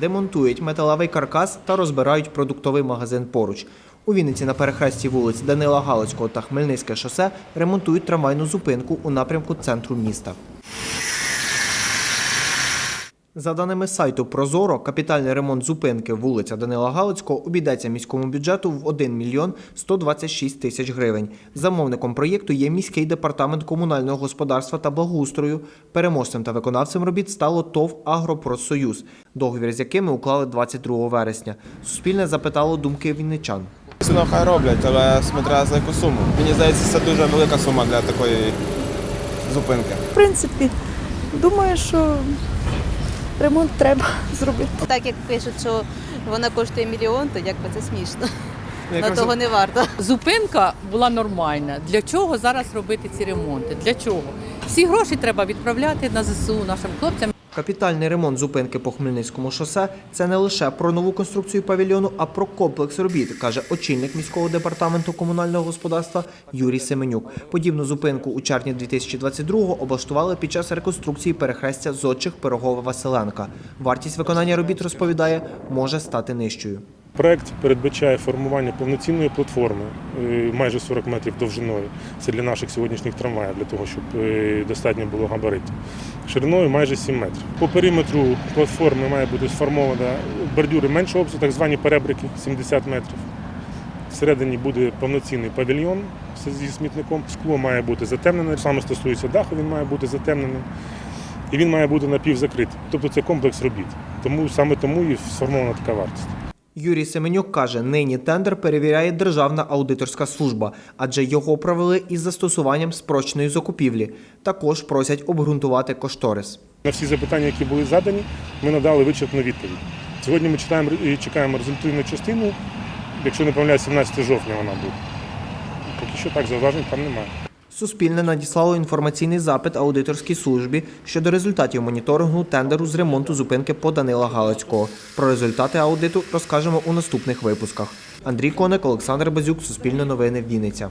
демонтують металевий каркас та розбирають продуктовий магазин поруч. У Вінниці на перехресті вулиць Данила Галицького та Хмельницьке шосе ремонтують трамвайну зупинку у напрямку центру міста. За даними сайту Прозоро, капітальний ремонт зупинки вулиця Данила Галицького обійдеться міському бюджету в 1 мільйон 126 тисяч гривень. Замовником проєкту є міський департамент комунального господарства та благоустрою. Переможцем та виконавцем робіт стало ТОВ «Агропродсоюз», договір з якими уклали 22 вересня. Суспільне запитало думки вінничан. Звісно, хай роблять, але смотря за яку суму. Мені здається, це дуже велика сума для такої зупинки. В принципі, думаю, що ремонт треба зробити. Так як пишуть, що вона коштує мільйон, то якби це смішно. На того не варто. Зупинка була нормальна. Для чого зараз робити ці ремонти? Для чого? Всі гроші треба відправляти на ЗСУ нашим хлопцям. Капітальний ремонт зупинки по Хмельницькому шосе це не лише про нову конструкцію павільйону, а про комплекс робіт, каже очільник міського департаменту комунального господарства Юрій Семенюк. Подібну зупинку у червні 2022-го облаштували під час реконструкції перехрестя Зодчих Пирогова Василенка. Вартість виконання робіт розповідає, може стати нижчою. Проект передбачає формування повноцінної платформи е, майже 40 метрів довжиною. Це для наших сьогоднішніх трамваїв, для того, щоб е, достатньо було габаритів. Шириною майже 7 метрів. По периметру платформи має бути сформована бордюри меншого обсягу, так звані перебрики 70 метрів. Всередині буде повноцінний павільйон зі смітником. Скло має бути затемнене. Саме стосується даху, він має бути затемненим. І він має бути напівзакритий. Тобто це комплекс робіт. Тому саме тому і сформована така вартість. Юрій Семенюк каже, нині тендер перевіряє Державна аудиторська служба, адже його провели із застосуванням спрочної закупівлі. Також просять обґрунтувати кошторис. На всі запитання, які були задані, ми надали вичерпну відповідь. Сьогодні ми читаємо і чекаємо результативну частину. Якщо не помиляюсь, 17 жовтня вона буде. Поки що так, зауважень там немає. Суспільне надіслало інформаційний запит аудиторській службі щодо результатів моніторингу тендеру з ремонту зупинки по Данила Галицького. Про результати аудиту розкажемо у наступних випусках. Андрій Коник, Олександр Базюк, Суспільне новини, Вінниця.